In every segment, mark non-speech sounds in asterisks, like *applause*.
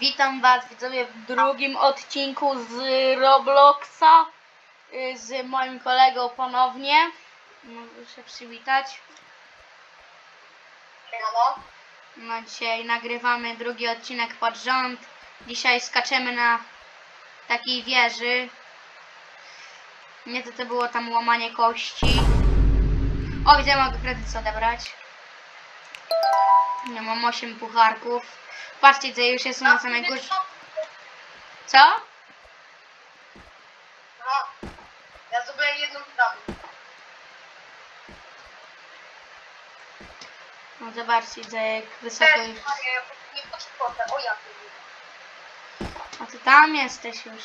Witam Was widzowie w drugim odcinku z Robloxa y, z moim kolegą ponownie. Mogę się przywitać. No dzisiaj nagrywamy drugi odcinek pod rząd. Dzisiaj skaczemy na takiej wieży. Nie to to było tam łamanie kości. O, widzę, mogę kredyt odebrać. Ja mam 8 pucharków. Patrzcie, gdzie już jestem na samej górze. Co? Aha. Ja zrobiłem jedną bramę. No zobaczcie, jak wysoko już. Nie. O ja A ty tam jesteś już.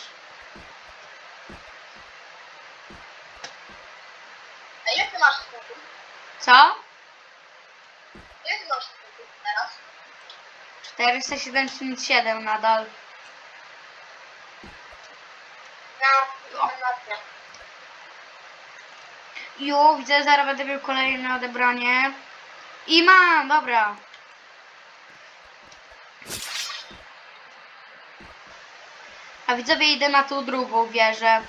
A jak ty masz? Co? Jak masz spokój teraz? 477 nadal. Ja O. Jo, widzę, zaraz będę miał kolejne odebranie. I mam, dobra. A widzowie idę na tą drugą wieżę.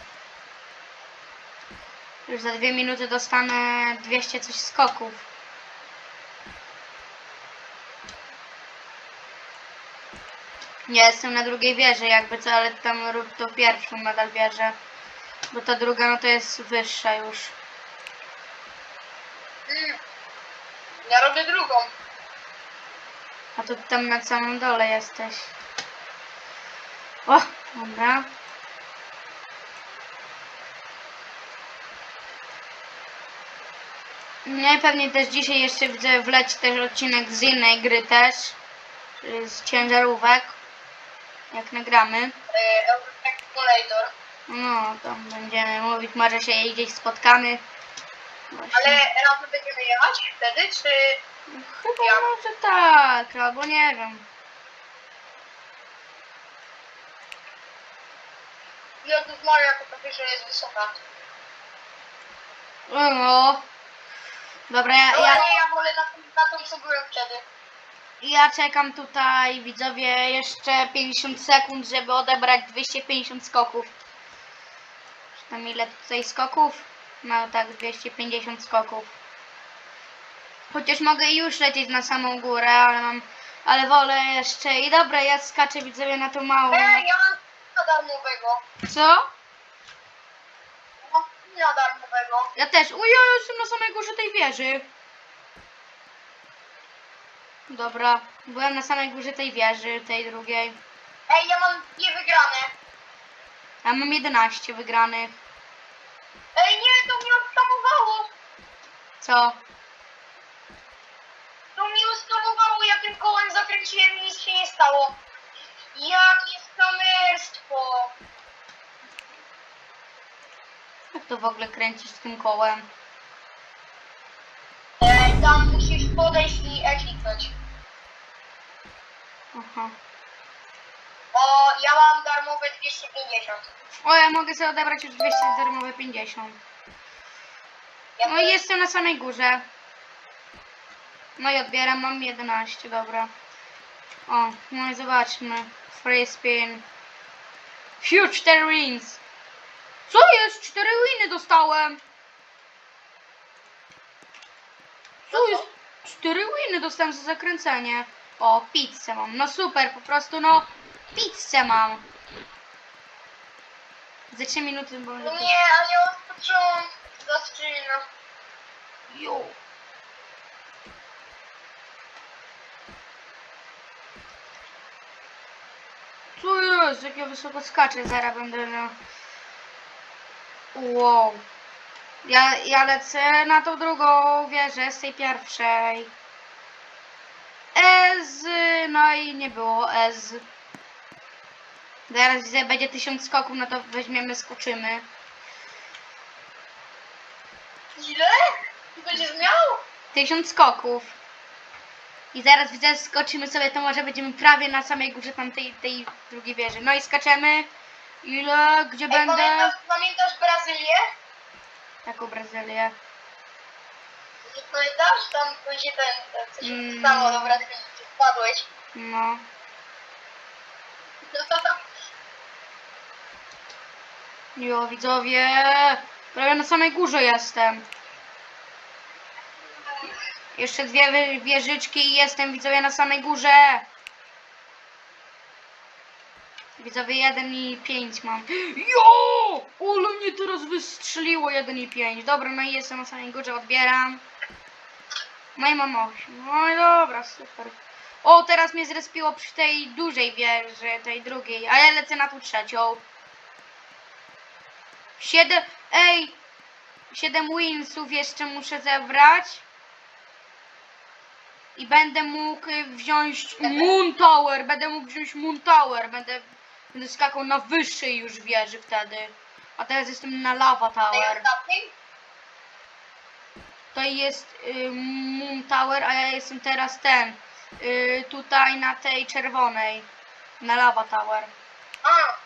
Już za dwie minuty dostanę 200 coś skoków. Nie jestem na drugiej wieży jakby co, ale tam rób to pierwszą nadal wieżę. Bo ta druga no to jest wyższa już. Mm. Ja robię drugą. A tu tam na samym dole jesteś. O, dobra. Nie, pewnie też dzisiaj jeszcze widzę wleć też odcinek z innej gry też. Z ciężarówek. Jak nagramy. Simulator. No, tam będziemy mówić, może się gdzieś spotkamy. Właśnie. Ale razem będziemy jechać wtedy, czy... Chyba Ja- może tak, albo nie wiem. Jezus Maria, to że jest wysoka. O, No. Dobra, ja, Ale ja, nie, ja wolę na, na tą, co byłem wtedy. Ja czekam tutaj, widzowie, jeszcze 50 sekund, żeby odebrać 250 skoków. Czy tam ile tutaj skoków? No tak, 250 skoków. Chociaż mogę już lecieć na samą górę, ale mam, ale wolę jeszcze. I dobra, ja skaczę, widzowie, na tą małą. Ej, ja mam darmowego. Co? Mam darmowego. Ja też. Ujo, jestem na samej górze tej wieży. Dobra, byłem na samej górze tej wieży, tej drugiej. Ej, ja mam dwie wygrane. Ja mam 11 wygranych. Ej, nie, to mnie odstamowało. Co? To mnie odstamowało, ja tym kołem zakręciłem i nic się nie stało. Jakie skamerstwo. Jak to w ogóle kręcisz tym kołem? Ej, tam musisz podejść i E kliknąć. Aha. O, ja mam darmowe 250. O, ja mogę sobie odebrać już 200 darmowe 50. Ja No i jestem na samej górze. No i odbieram, mam 11, dobra. O, no i zobaczmy. Free spin. Phew, 4 wins. Co jest? 4 winy dostałem. Co jest? 4 winy dostałem za zakręcenie. O, pizzę mam. No super, po prostu no pizzę mam. Za 3 minuty bo... No nie, a nie od początku zaczyna. Jo. Co jest? Jak ja wysoko skaczę, zaraz będę na... Wow. Ja, ja lecę na tą drugą wieżę z tej pierwszej. Ez, no i nie było Ez. Zaraz widzę, będzie tysiąc skoków, no to weźmiemy, skoczymy. Ile? Ty będziesz miał? Tysiąc skoków. I zaraz widzę, skoczymy sobie, to może będziemy prawie na samej górze tamtej tej drugiej wieży. No i skaczemy. Ile? Gdzie Ej, będę? pamiętasz, pamiętasz Brazylię? Taką Brazylię. Nie pamiętasz? Tam będzie ten, ten co się Mm. stało, dobra, ty spadłeś. No. *laughs* Jo, widzowie. Prawie na samej górze jestem. Jeszcze dwie wy- wieżyczki i jestem, widzowie, na samej górze. Widzowie, 1 i 5 mam. *gasps* Jo! Ole mnie teraz wystrzeliło 1 i 5. Dobra, no i jestem na samej górze, odbieram. No i mam 8. No dobra, super. O, teraz mnie zrespiło przy tej dużej wieży, tej drugiej, a ja lecę na tą trzecią. 7, ej, 7 winsów jeszcze muszę zebrać. I będę mógł wziąć Moon Tower, będę mógł wziąć Moon Tower, będę, będę skakał na wyższej już wieży wtedy. A teraz jestem na Lava Tower. To jest y, Moon Tower, a ja jestem teraz ten. Y, tutaj na tej czerwonej. Na Lava Tower. A,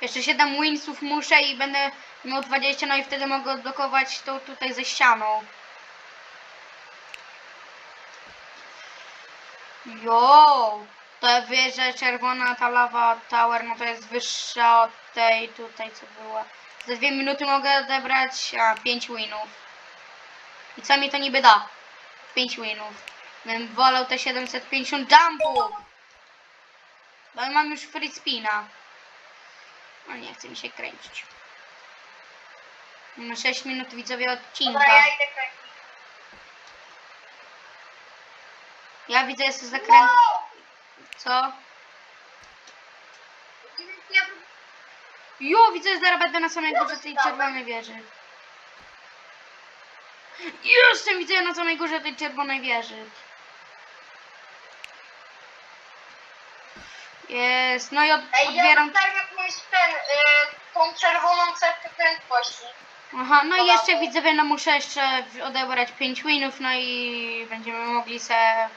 Jeszcze 7 winsów muszę i będę miał 20, no i wtedy mogę odblokować to tutaj ze ścianą. Jo! To wieża czerwona, ta lawa tower, no to jest wyższa od tej tutaj, co była. Za dwie minuty mogę odebrać a, 5 winów. I co mi to niby da? 5 winów. Bym wolał te 750 jumpów. Bo ja mam już free spina. No nie chce mi się kręcić. Mamy 6 minut widzowie odcinka. dobra, ja idę kręcić. Ja widzę, jest zakręt. Co? Ja Jo, widzę, że zaraz będę na samej górze tej czerwonej wieży. Jestem, widzę na samej górze tej czerwonej wieży. Jest, no i od, Ej, ja odbieram. dostałem jakąś ten, y, tą czerwoną cewkę prędkości. Aha, no i Dobra, jeszcze to- widzowie, no muszę jeszcze odebrać 5 winów, no i będziemy mogli se...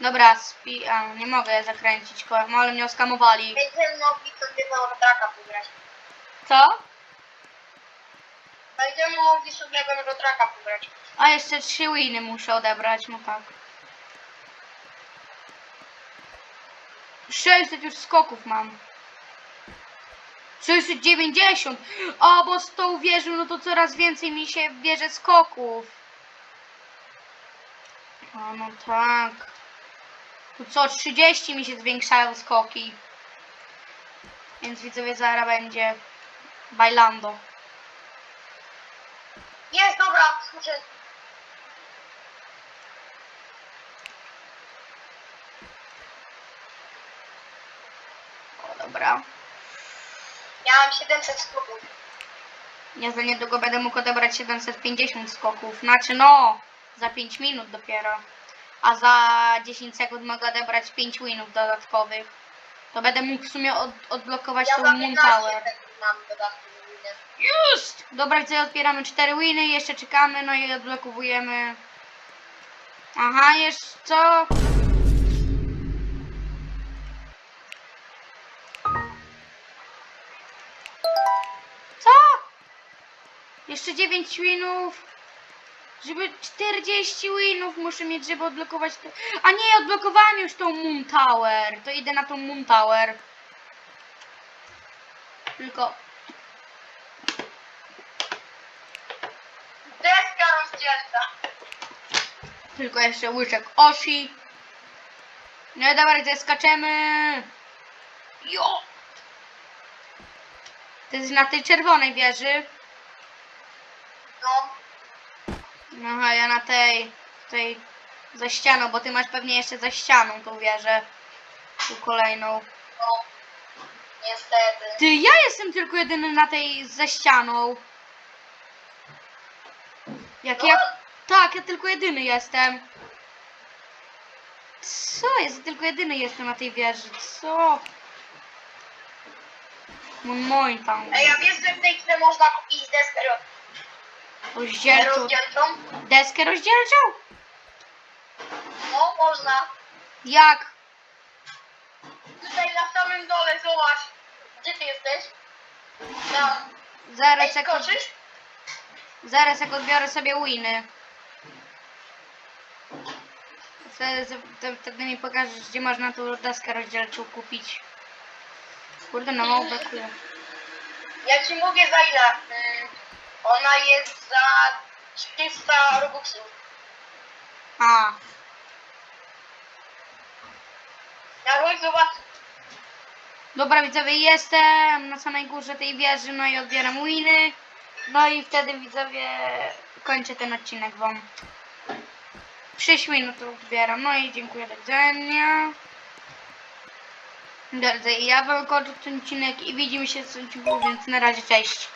Dobra, spi... A, nie mogę zakręcić kołem, ale mnie oskamowali. Będziemy mogli sobie w Eurotraka pograć. Co? Będziemy mogli sobie w Eurotraka pograć. A jeszcze 3 winy muszę odebrać, no tak. 600 już skoków mam. 690! O, bo z tą wieżą, no to coraz więcej mi się bierze skoków. O, no tak. Tu co, 30 mi się zwiększają skoki. Więc widzowie, zaraz będzie bailando. Jest, dobra, słyszę. O, dobra. Ja mam 700 stóp. Ja za niedługo będę mógł odebrać 750 skoków. Znaczy no, za 5 minut dopiero. A za 10 sekund mogę odebrać 5 winów dodatkowych. To będę mógł w sumie od, odblokować Ja tą Moon 15 Tower. sekund mam dodatkowy winę. Just! Dobra, widzę, odbieramy 4 winy, jeszcze czekamy, no i odblokowujemy. Aha, jeszcze co? Co? Jeszcze 9 winów. Żeby 40 winów muszę mieć, żeby odblokować to. A nie, odblokowałem już tą Moon Tower. To idę na tą Moon Tower. Deska rozdzielcza. Tylko jeszcze łyczek osi. No dobra, gdzie skaczemy. Jo! To jest na tej czerwonej wieży. No, Aha, ja na tej, tej za ścianą, bo ty masz pewnie jeszcze za ścianą tą wieżę. Tu kolejną. no. Niestety. Ty, ja jestem tylko jedyny na tej za ścianą. Jak No, ja... Tak, ja tylko jedyny jestem. Co? Jest tylko jedyny jestem na tej wieży. Co? Mój mój tam. Ej, a wiesz, że w tej grze można kupić deskę roz- Rozdzielczą. rozdzielczą? Deskę rozdzielczą? No, można. Jak? Tutaj na samym dole, zobacz. Gdzie ty jesteś? Tam. Ej, Zaraz jak, od... skoczysz? Zaraz jak odbiorę sobie winy. Wtedy, wtedy, wtedy mi pokażesz, gdzie można tu deskę rozdzielczą kupić. Kurde, no mało brakuje. Ja ci mówię za ile. Mm, Ona jest za 300 robuxów. A, Na chodź zobacz. Dobra widzowie, jestem na samej górze tej wieży, no i odbieram winy. No i wtedy widzowie kończę ten odcinek wam. 6 minut odbieram, no i dziękuję do widzenia. Dobrze, ja wam kończę ten odcinek i widzimy się w odcinku, więc na razie, cześć.